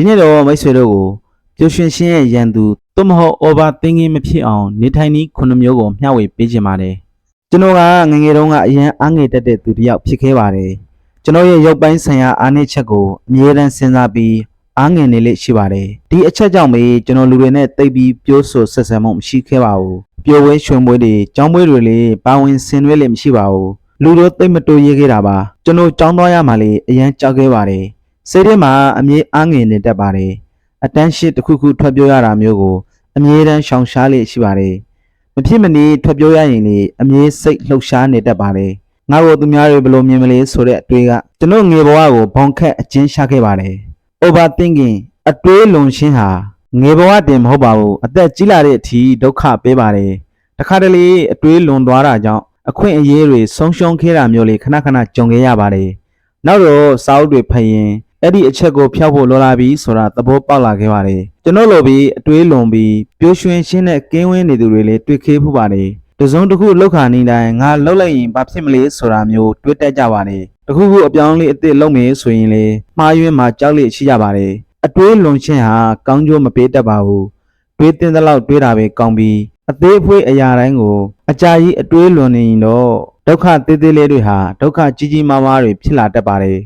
ဒီနေ့တော့မိတ်ဆွေတို့ကိုပျော်ရွှင်ခြင်းရဲ့ရန်သူသို့မဟုတ် over thinking မဖြစ်အောင်နေထိုင်နည်းခုနှစ်မျိုးကိုမျှဝေပေးခြင်းပါတယ်ကျွန်တော်ကငယ်ငယ်တုန်းကအရင်အားငယ်တက်တဲ့သူတစ်ယောက်ဖြစ်ခဲ့ပါတယ်ကျွန်တော်ရဲ့ရုပ်ပိုင်းဆိုင်ရာအားနည်းချက်ကိုအမြဲတမ်းစဉ်းစားပြီးအားငယ်နေလေ့ရှိပါတယ်ဒီအချက်ကြောင့်ပဲကျွန်တော်လူတွေနဲ့တိတ်ပြီးပြောဆိုဆက်ဆံမှုမရှိခဲ့ပါဘူးပျော်ပွဲရွှင်ပွဲတွေကြောင်းပွဲတွေလေပါဝင်ဆင်နွှဲလေမရှိပါဘူးလူတို့တိတ်မတိုးရဲခဲ့တာပါကျွန်တော်ကြောင်းသွားရမှလေအရန်ကြောက်ခဲ့ပါတယ် စိတ်ထဲမှာအမြဲအားငယ်နေတတ်ပါတယ်။အတန်းရှိတစ်ခုခုထွက်ပြောရတာမျိုးကိုအမြဲတမ်းရှောင်ရှားလေ့ရှိပါတယ်။မဖြစ်မနေထွက်ပြောရရင်လေအမြဲစိတ်လှုပ်ရှားနေတတ်ပါတယ်။ငါ့ကိုသူများတွေဘယ်လိုမြင်မလဲဆိုတဲ့အတွေးကကျွန်တော်ငယ်ဘဝကိုဘုံခက်အကျဉ်းချခဲ့ပါတယ်။ overthinking အတွေးလွန်ရှင်းဟာငယ်ဘဝတင်မဟုတ်ပါဘူး။အသက်ကြီးလာတဲ့အထိဒုက္ခပေးပါတယ်။တခါတလေအတွေးလွန်သွားတာကြောင့်အခွင့်အရေးတွေဆုံးရှုံးခဲ့တာမျိုးလေးခဏခဏကြုံခဲ့ရပါတယ်။နောက်တော့စာအုပ်တွေဖတ်ရင် အဲ့ဒီအချက်ကိုဖျောက်ဖို့လိုလာပြီဆိုတာသဘောပေါက်လာခဲ့ပါတယ်ကျွန်တော်လိုပြီးအတွေးလွန်ပြီးပျော်ရွှင်ရှင်းတဲ့ကင်းဝင်းနေသူတွေလည်းတွေ့ခဲ့ဖူးပါတယ်တစုံတစ်ခုလောက်ခါနေတိုင်းငါလှုပ်လိုက်ရင်ဘာဖြစ်မလဲဆိုတာမျိုးတွေးတတ်ကြပါတယ်တခုခုအပြောင်းလေးအစ်စ်လုပ်မယ်ဆိုရင်လေမှားယွင်းမှာကြောက်လိရှိကြပါတယ်အတွေးလွန်ခြင်းဟာကောင်းကျိုးမပေးတတ်ပါဘူးတွေးတင်တဲ့လောက်တွေးတာပဲကောင်းပြီးအသေးအဖွေးအရာတိုင်းကိုအကြာကြီးအတွေးလွန်နေရင်တော့ဒုက္ခသေးသေးလေးတွေဟာဒုက္ခကြီးကြီးမားမားတွေဖြစ်လာတတ်ပါတယ်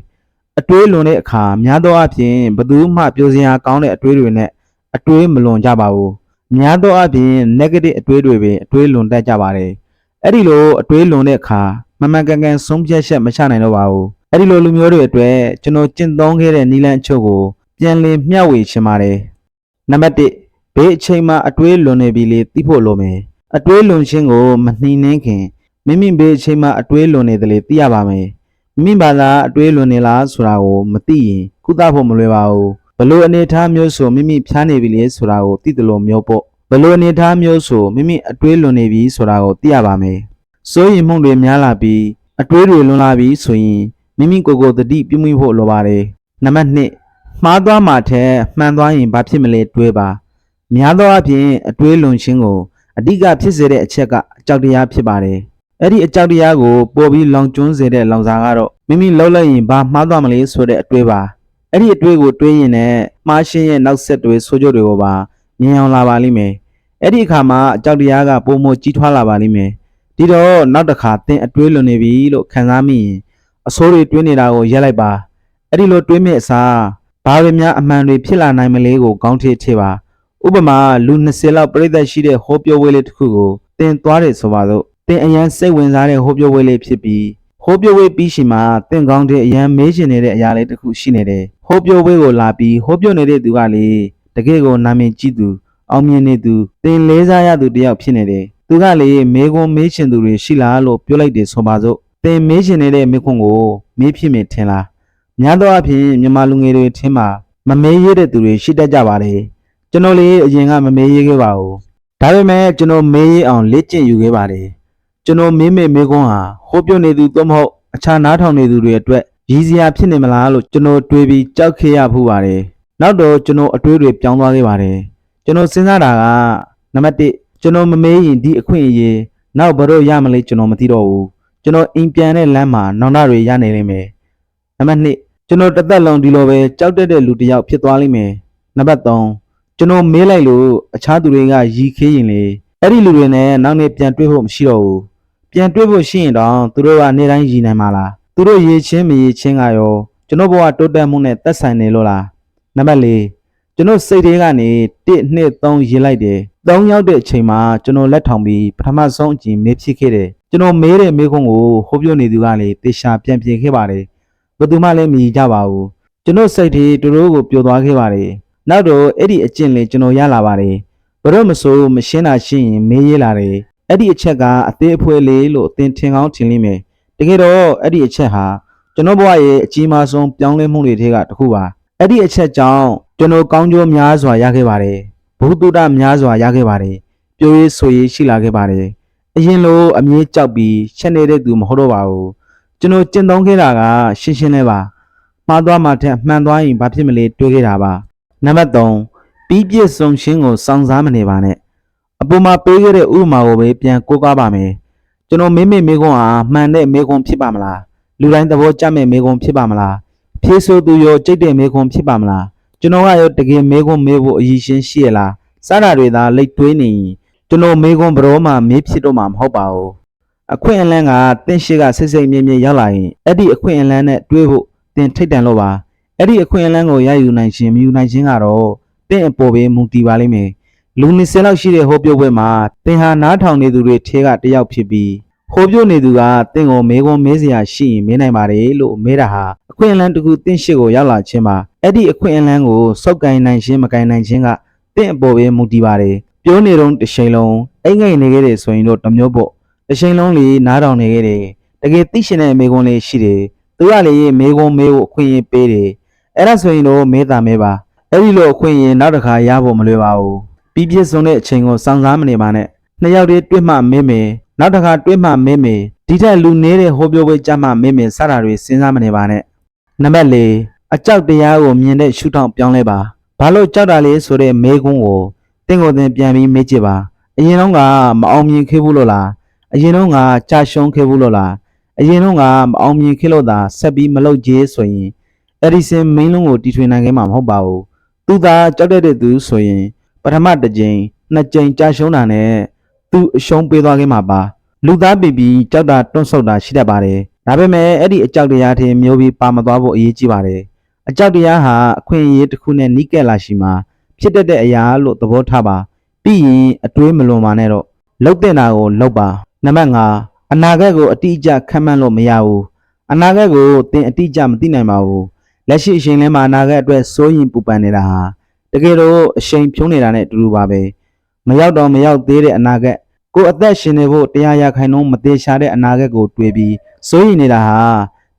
အတွေးလွန်တဲ့အခါများသောအားဖြင့်ဘယ်သူမှပြောစရာကောင်းတဲ့အတွေးတွေနဲ့အတွေးမလွန်ကြပါဘူးများသောအားဖြင့် negative အတွေးတွေပဲအတွေးလွန်တတ်ကြပါတယ်အဲ့ဒီလိုအတွေးလွန်တဲ့အခါမမှန်ကန်ကန်ဆုံးဖြတ်ချက်မချနိုင်တော့ပါဘူးအဲ့ဒီလိုလူမျိုးတွေအတွက်ကျွန်တော်ကျင့်သုံးခဲ့တဲ့နည်းလမ်းအချို့ကိုပြန်လည်မျှဝေချင်ပါတယ်နံပါတ်1ဘေးအချိန်မှာအတွေးလွန်နေပြီလေသိဖို့လိုမယ်အတွေးလွန်ခြင်းကိုမနှိမ်နှင်းခင်မိမိဘေးအချိန်မှာအတွေးလွန်နေတယ်လေသိရပါမယ် မိမိဘာသာအတွေးလွန်နေလားဆိုတာကိုမသိရင်ကုသဖို့မလွယ်ပါဘူးဘလို့အနေအထားမျိုးဆိုမိမိဖြားနေပြီလေဆိုတာကိုသိတယ်လို့မျိုးပေါ့ဘလို့အနေအထားမျိုးဆိုမိမိအတွေးလွန်နေပြီဆိုတာကိုသိရပါမယ်စိုးရင်မှုန့်တွေများလာပြီးအတွေးတွေလွန်လာပြီးဆိုရင်မိမိကိုယ်ကိုယ်တတိပြုမိဖို့လိုပါတယ်နံပါတ်1မှားသွားမှာထက်မှန်သွားရင်ဘာဖြစ်မလဲတွေးပါများသောအားဖြင့်အတွေးလွန်ခြင်းကိုအဓိကဖြစ်စေတဲ့အချက်ကအကြောက်တရားဖြစ်ပါတယ် အဲ့ဒီအကြောက်တရားကိုပို့ပြီးလောင်ကျွမ်းစေတဲ့လောင်စာကတော့မိမိလှုပ်လိုက်ရင်ဘာမှားသွားမလဲဆိုတဲ့အတွေးပါအဲ့ဒီအတွေးကိုတွေးရင်လည်းမှားရှင်းရဲ့နောက်ဆက်တွဲဆိုးကျိုးတွေကိုပါမြင်အောင်လာပါလိမ့်မယ်အဲ့ဒီအခါမှာအကြောက်တရားကပုံမကြီးထွားလာပါလိမ့်မယ်ဒီတော့နောက်တစ်ခါသင်အတွေးလွန်နေပြီလို့ခံစားမိရင်အဆိုးတွေတွေးနေတာကိုရက်လိုက်ပါအဲ့ဒီလိုတွေးမိအစားဘာတွေများအမှန်တွေဖြစ်လာနိုင်မလဲကိုကောင်းထည့်ထည့်ပါဥပမာလူ20လောက်ပြိသက်ရှိတဲ့ဟောပြောပွဲလေးတစ်ခုကိုသင်သွားတယ်ဆိုပါတော့ သင်အရန်စိတ်ဝင်စားတဲ့ဟောပြောပွဲလေးဖြစ်ပြီးဟောပြောပွဲပြီးရှင်မှာသင်ကောင်းတဲ့အရန်မေးချင်နေတဲ့အရာလေးတစ်ခုရှိနေတယ်ဟောပြောပွဲကိုလာပြီးဟောပြောနေတဲ့သူကလေတကယ်ကိုနာမည်ကြီးသူအောင်မြင်နေသူသင်လေးစားရသူတစ်ယောက်ဖြစ်နေတယ်သူကလေမေခွန်းမေးချင်သူတွေရှိလားလို့ပြောလိုက်တယ်ဆိုပါစို့သင်မေးချင်နေတဲ့မေခွန်းကိုမေးဖြစ်မိထင်လားများသောအားဖြင့်မြန်မာလူငယ်တွေထင်မှာမမေးရတဲ့သူတွေရှိတတ်ကြပါလေကျွန်တော်လေအရင်ကမမေးရခဲ့ပါဘူးဒါပေမဲ့ကျွန်တော်မေးရအောင်လေ့ကျင့်ယူခဲ့ပါတယ် ကျွန်တော်မင်းမေမေခွန်းဟာဟောပြောနေသူသို့မဟုတ်အခြားနားထောင်နေသူတွေအတွက်ရည်စရာဖြစ်နေမလားလို့ကျွန်တော်တွေးပြီးကြောက်ခဲ့ရဖူးပါတယ်။နောက်တော့ကျွန်တော်အတွေးတွေပြောင်းသွားခဲ့ပါတယ်။ကျွန်တော်စဉ်းစားတာကနံပါတ်1ကျွန်တော်မမေးရင်ဒီအခွင့်အရေးနောက်ဘယ်တော့ရမလဲကျွန်တော်မသိတော့ဘူး။ကျွန်တော်အိမ်ပြန်တဲ့လမ်းမှာနောင်တတွေရနေလိမ့်မယ်။နံပါတ်2ကျွန်တော်တစ်သက်လုံးဒီလိုပဲကြောက်တတ်တဲ့လူတစ်ယောက်ဖြစ်သွားလိမ့်မယ်။နံပါတ်3ကျွန်တော်မေးလိုက်လို့အခြားသူတွေကရီခေးရင်လေအဲ့ဒီလူတွေနဲ့နောက်နေ့ပြန်တွေ့ဖို့မရှိတော့ဘူး။ ပြန်တွေ့ဖို့ရှိရင်တော့သူတို့ကနေတိုင်းရည်နိုင်မှာလားသူတို့ရေချင်းမရေချင်းကရောကျွန်တော်ဘဝတိုးတက်မှုနဲ့သက်ဆိုင်နေလို့လားနံပါတ်၄ကျွန်တော်စိတ်ထဲကနေ1 2 3ရေးလိုက်တယ်3ရောက်တဲ့အချိန်မှာကျွန်တော်လက်ထောင်ပြီးပထမဆုံးအကြိမ်မေးဖြစ်ခဲ့တယ်ကျွန်တော်မေးတဲ့မေးခွန်းကိုဟိုးပြနေသူကလေတေချာပြန်ပြင်ခဲ့ပါတယ်ဘယ်သူမှလည်းမရကြပါဘူးကျွန်တော်စိတ်ထဲတူတို့ကိုပျော်သွားခဲ့ပါတယ်နောက်တော့အဲ့ဒီအကျင့်လေးကျွန်တော်ရလာပါတယ်ဘယ်တော့မဆိုမရှင်းတာရှင်းရင်မေးရလာတယ် အဲ့ဒီအချက်ကအသေးအဖွဲလေးလို့သင်ထင်ကောင်းထင်လိမ့်မယ်တကယ်တော့အဲ့ဒီအချက်ဟာကျွန်တော်ဘဝရဲ့အကြီးမားဆုံးပြောင်းလဲမှုတွေထဲကတစ်ခုပါအဲ့ဒီအချက်ကြောင့်ကျွန်တော်ကောင်းကျိုးများစွာရခဲ့ပါတယ်ဘုသူတ္တများစွာရခဲ့ပါတယ်ပြိုးရေးဆိုရေးရှိလာခဲ့ပါတယ်အရင်လိုအမြဲကြောက်ပြီးချက်နေတဲ့သူမဟုတ်တော့ပါဘူးကျွန်တော်ကျင့်သုံးခဲ့တာကရှင်းရှင်းလေးပါမှားသွားမှထက်မှန်သွားရင်ဘာဖြစ်မလဲတွေးခဲ့တာပါနံပါတ်3ပြီးပြည့်စုံခြင်းကိုစောင့်စားမနေပါနဲ့ အပေါ်မှာပေးခဲ့တဲ့ဥပမာကိုပဲပြန်ကိုးကားပါမယ်ကျွန်တော်မေးမေမေခွန်းဟာမှန်တဲ့မေခွန်းဖြစ်ပါမလားလူတိုင်းသဘောကျမဲ့မေခွန်းဖြစ်ပါမလားဖြေဆိုသူရောကြိတ်တဲ့မေခွန်းဖြစ်ပါမလားကျွန်တော်ကရောတကယ်မေးခွန်းမေးဖို့အရည်ရှင်ရှိရလားစတာတွေသာလိတ်တွေးနေရင်ကျွန်တော်မေးခွန်းဘရောမှမေးဖြစ်တော့မှာမဟုတ်ပါဘူးအခွင့်အလန်းကတင့်ရှိကစိတ်စိတ်မြင့်မြင့်ရောက်လာရင်အဲ့ဒီအခွင့်အလန်းနဲ့တွေးဖို့တင်ထိတ်တန်လို့ပါအဲ့ဒီအခွင့်အလန်းကိုရယူနိုင်ခြင်းမယူနိုင်ခြင်းကတော့တင့်အပေါ်ပဲမူတည်ပါလိမ့်မယ် လူ20လောက်ရှိတဲ့ဟောပြောပွဲမှာတင်ဟာနားထောင်နေသူတွေထဲကတစ်ယောက်ဖြစ်ပြီးဟိုပြနေသူကတင့်ကိုမေကွန်မဲစရာရှိရင်မင်းနိုင်ပါတယ်လို့မဲတာဟာအခွင့်အလန်းတစ်ခုတင့်ရှိကိုရောက်လာခြင်းမှာအဲ့ဒီအခွင့်အလန်းကိုစောက်ကင်နိုင်ခြင်းမကင်နိုင်ခြင်းကတင့်အပေါ်ပဲမူတည်ပါတယ်ပြောနေတော့တစ်ချိန်လုံးအိမ်ငိတ်နေခဲ့တယ်ဆိုရင်တော့တစ်မျိုးပေါ့တစ်ချိန်လုံးလေးနားထောင်နေခဲ့တယ်တကယ်သိရှင်တဲ့မေကွန်လေးရှိတယ်သူကလေမေကွန်မဲကိုအခွင့်အရေးပေးတယ်အဲ့ဒါဆိုရင်တော့မဲတာမဲပါအဲ့ဒီလိုအခွင့်အရေးနောက်တစ်ခါရဖို့မလွယ်ပါဘူး ပြီးပြည့်စုံတဲ့အချိန်ကိုစောင့်စားမနေပါနဲ့နှစ်ယောက်တည်းတွေ့မှမဲမယ်နောက်တစ်ခါတွေးမှမင်းမေဒီထက်လူနေတဲ့ဟောပြောပွဲကြမှာမင်းမေစတာတွေစဉ်းစားမနေပါနဲ့နံပါတ်၄အကြောက်တရားကိုမြင်တဲ့ရှုထောင့်ပြောင်းလဲပါဘာလို့ကြောက်တာလဲဆိုတဲ့မေးခွန်းကိုတင့်ကိုယ်တင်ပြန်ပြီးမေးကြည့်ပါအရင်တော့ကမအောင်မြင်ခဲ့ဘူးလို့လားအရင်တော့ကကြာရှုံးခဲ့ဘူးလို့လားအရင်တော့ကမအောင်မြင်ခဲ့လို့သာဆက်ပြီးမလုပ်ကြေးဆိုရင်အဲ့ဒီစင်မင်းလုံးကိုတီထွင်နိုင်ခဲ့မှာမဟုတ်ပါဘူးသူသာကြောက်တတ်တဲ့သူဆိုရင် ပထမတစ်ကြိမ်နှစ်ကြိမ်ကြာရှုံးတာနဲ့သူအရှုံးပေးသွားခဲ့မှာပါလူသားပြည်ပြီးကြောက်တာတွန့်ဆုတ်တာရှိတတ်ပါတယ်။ဒါပေမဲ့အဲ့ဒီအကြောက်တရားထင်မျိုးပြီးပါမသွားဖို့အရေးကြီးပါတယ်။အကြောက်တရားဟာအခွင့်အရေးတစ်ခုနဲ့နီးကပ်လာရှိမှာဖြစ်တတ်တဲ့အရာလို့သဘောထားပါ။ပြီးရင်အတွေးမလွန်ပါနဲ့တော့လှုပ်တဲ့နာကိုလှုပ်ပါ။နံပါတ်5အနာဂတ်ကိုအတိအကျခံမှန်းလို့မရဘူး။အနာဂတ်ကိုသင်အတိအကျမသိနိုင်ပါဘူး။လက်ရှိအချိန်လေးမှာအနာဂတ်အတွက်စိုးရင်ပူပန်နေတာဟာ တကယ်တော့အချိန်ဖြုံးနေတာနဲ့အတူတူပါပဲ။မရောက်တော့မရောက်သေးတဲ့အနာဂတ်ကိုယ်အသက်ရှင်နေဖို့တရားရခိုင်နှုန်းမသေးရှာတဲ့အနာဂတ်ကိုတွေးပြီးစိုးရိမ်နေတာဟာ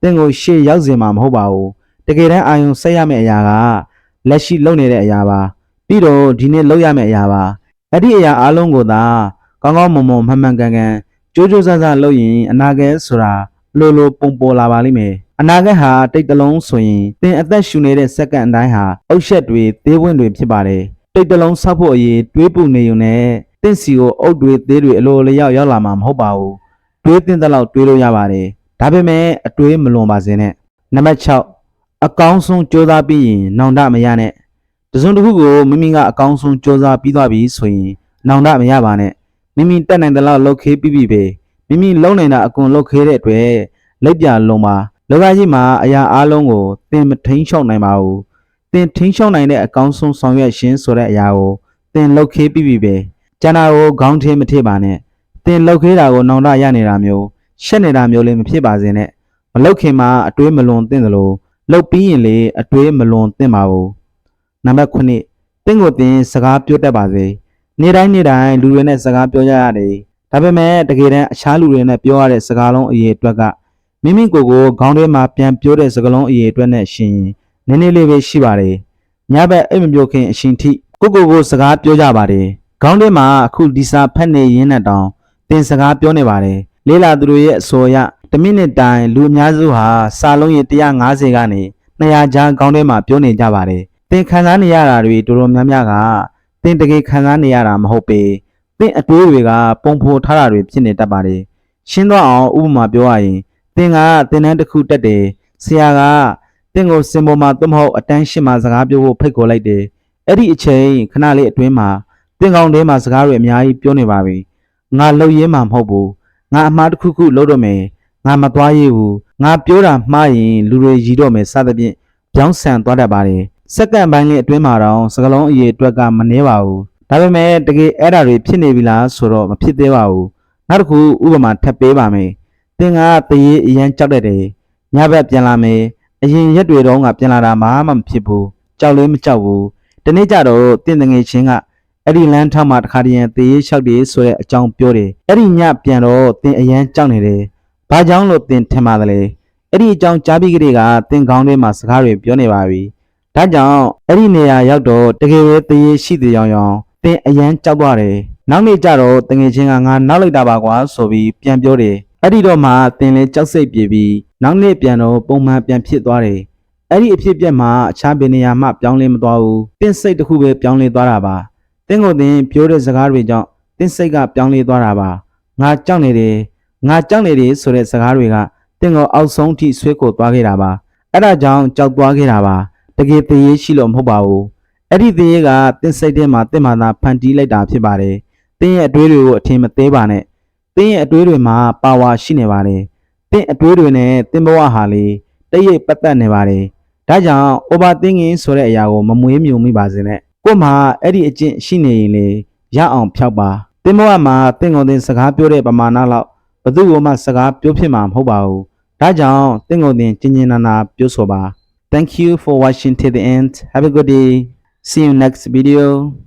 တင့်ကိုရှေ့ရောက်စေမှာမဟုတ်ပါဘူးတကယ်တမ်းအာယုံဆက်ရမယ့်အရာကလက်ရှိလုပ်နေတဲ့အရာပါပြီးတော့ဒီနေ့လုပ်ရမယ့်အရာပါအဲ့ဒီအရာအလုံးကိုသာကောင်းကောင်းမွန်မွန်မှန်မှန်ကန်ကန်ကြိုးကြိုးစားစားလုပ်ရင်အနာဂတ်ဆိုတာလိုလိုပုံပေါ်လာပါလိမ့်မယ် အနာဂတ်ဟာတိတ်တလုံးဆိုရင်သင်အသက်ရှူနေတဲ့စက္ကန့်အတိုင်းဟာအုတ်ရှက်တွေသေးဝင်တွေဖြစ်ပါတယ်တိတ်တလုံးဆောက်ဖို့အရေးတွေးပူနေုံနဲ့တင့်စီကိုအုတ်တွေသေးတွေအလိုလျောက်ရောက်လာမှာမဟုတ်ပါဘူးတွေးတင်တဲ့လောက်တွေးလို့ရပါတယ်ဒါပေမဲ့အတွေးမလွန်ပါစေနဲ့နံပါတ်6အကောင်းဆုံးကြိုးစားပြီးရင်နောင်တမရနဲ့တစုံတစ်ခုကိုမိမိကအကောင်းဆုံးကြိုးစားပြီးသွားပြီဆိုရင်နောင်တမရပါနဲ့မိမိတက်နိုင်တဲ့လောက်လှုပ်ခေးပြီးပြီပဲမိမိလုံနိုင်တာအကုန်လှုပ်ခေးတဲ့အတွက်လက်ပြလုံးပါ လောကကြီးမှာအရာအလုံးကိုသင်မထိန်ချောက်နိုင်ပါဘူးသင်ထိန်ချောက်နိုင်တဲ့အကောင်းဆုံးဆောင်ရွက်ခြင်းဆိုတဲ့အရာကိုသင်လှုပ်ခေးပြီးပြီပဲကျန်တာကိုခေါင်းထင်းမထည့်ပါနဲ့သင်လှုပ်ခေးတာကိုနောင်တရနေတာမျိုးရှက်နေတာမျိုးလေးမဖြစ်ပါစေနဲ့မလှုပ်ခင်မှာအတွေးမလွန်သင့်သလိုလှုပ်ပြီးရင်လေအတွေးမလွန်သင့်ပါဘူးနံပါတ်9တင့်ကိုသင်စကားပြောတတ်ပါစေနေ့တိုင်းနေ့တိုင်းလူတွေနဲ့စကားပြောကြရတယ်ဒါပေမဲ့တကယ်တမ်းအခြားလူတွေနဲ့ပြောရတဲ့စကားလုံးအရေးအတွက်က မိမိကိုယ်ကိုခေါင်းထဲမှာပြန်ပြောတဲ့စကားလုံးအရေးအတွက်နဲ့ရှင်နည်းနည်းလေးပဲရှိပါတယ်ညဘက်အိမ်မပြောခင်အရှင်ထိကိုကိုကိုစကားပြောကြပါတယ်ခေါင်းထဲမှာအခုဒီစာဖတ်နေရင်းနဲ့တောင်သင်စကားပြောနေပါတယ်လေးလာသူတို့ရဲ့အစော်ရတစ်မိနစ်တိုင်းလူအများစုဟာစာလုံးရေ150ကနေ200ကြားခေါင်းထဲမှာပြောနေကြပါတယ်သင်ခံစားနေရတာတွေတော်တော်များများကသင်တကယ်ခံစားနေရတာမဟုတ်ပေသင်အတွေးတွေကပုံဖော်ထားတာတွေဖြစ်နေတတ်ပါတယ်ရှင်းတော့အောင်ဥပမာပြောရရင် သင်ကသင်တန်းတစ်ခုတက်တယ်ဆရာကသင်ကိုစင်ပေါ်မှာသို့မဟုတ်အတန်းရှင်းမှာစကားပြောဖို့ဖိတ်ခေါ်လိုက်တယ်အဲ့ဒီအချိန်ခဏလေးအတွင်းမှာသင်ကောင်ထဲမှာစကားတွေအများကြီးပြောနေပါပြီငါလှုပ်ရင်းမှာမဟုတ်ဘူးငါအမှားတစ်ခုခုလုပ်တော့မယ်ငါမသွားရဘူးငါပြောတာမှားရင်လူတွေရီတော့မယ်စသဖြင့်ပြောင်းဆန်သွားတတ်ပါတယ်စက္ကန့်ပိုင်းလေးအတွင်းမှာတော့စကလုံးအရေးအတွက်ကမနှဲပါဘူးဒါပေမဲ့တကယ်အဲ့ဒါတွေဖြစ်နေပြီလားဆိုတော့မဖြစ်သေးပါဘူးနောက်တစ်ခုဥပမာထပ်ပေးပါမယ် သင်ကတရေအရန်ကြောက်တတ်တယ်ညဘက်ပြန်လာမယ်အရင်ရက်တွေတော့ကပြန်လာတာမှမဖြစ်ဘူးကြောက်လည်းမကြောက်ဘူးဒီနေ့ကျတော့တင့်တငယ်ချင်းကအဲ့ဒီလမ်းထောက်မှာတခါတည်းရန်တရေလျှောက်တယ်ဆိုတဲ့အကြောင်းပြောတယ်အဲ့ဒီညပြန်တော့သင်အရန်ကြောက်နေတယ်ဘာကြောင့်လို့သင်ထင်ပါသလဲအဲ့ဒီအကြောင်းကြားပြီးကလေးကသင်ကောင်းထဲမှာစကားတွေပြောနေပါပြီဒါကြောင့်အဲ့ဒီနေရာရောက်တော့တကယ်ပဲတရေရှိသေးရောင်ရောင်သင်အရန်ကြောက်သွားတယ်နောက်နေ့ကျတော့တငယ်ချင်းကငါနောက်လိုက်တာပါကွာဆိုပြီးပြန်ပြောတယ် အဲ့ဒီတော့မှသင်လည်းကြောက်စိတ်ပြေပြီးနောက်နေ့ပြန်တော့ပုံမှန်ပြန်ဖြစ်သွားတယ်အဲ့ဒီအဖြစ်အပျက်မှာအခြားဘယ်နေရာမှပြောင်းလဲမသွားဘူးတင့်စိတ်တစ်ခုပဲပြောင်းလဲသွားတာပါတင့်ကိုယ်တင်ပြောတဲ့စကားတွေကြောင့်တင့်စိတ်ကပြောင်းလဲသွားတာပါငါကြောက်နေတယ်ငါကြောက်နေတယ်ဆိုတဲ့စကားတွေကတင့်ကိုအောက်ဆုံးထိဆွဲကိုသွားခဲ့တာပါအဲ့ဒါကြောင့်ကြောက်သွားခဲ့တာပါတကယ်တရေရှိလို့မဟုတ်ပါဘူးအဲ့ဒီတရေကတင်းစိတ်ထဲမှာတင့်မာသာဖန်တီးလိုက်တာဖြစ်ပါတယ်တင်းရဲ့အတွေးတွေကိုအထင်မသေးပါနဲ့ တင်းရဲ့အတွေးတွေမှာပါဝါရှိနေပါတယ်တင်းအတွေးတွေနဲ့တင်းဘဝဟာလေတရိပ်ပတ်သက်နေပါတယ်ဒါကြောင့် overthinking ဆိုတဲ့အရာကိုမမွေးမြူမိပါစေနဲ့ကို့မှာအဲ့ဒီအကျင့်ရှိနေရင်လေရအောင်ဖျောက်ပါတင်းဘဝမှာတင်းကုန်တင်းစကားပြောတဲ့ပမာဏလောက်ဘယ်သူ့ကိုမှစကားပြောဖြစ်မှာမဟုတ်ပါဘူးဒါကြောင့်တင်းကုန်တင်းကျင်ကျင်နာနာပြောဆိုပါ Thank you for watching till the end. Have a good day. See you next video.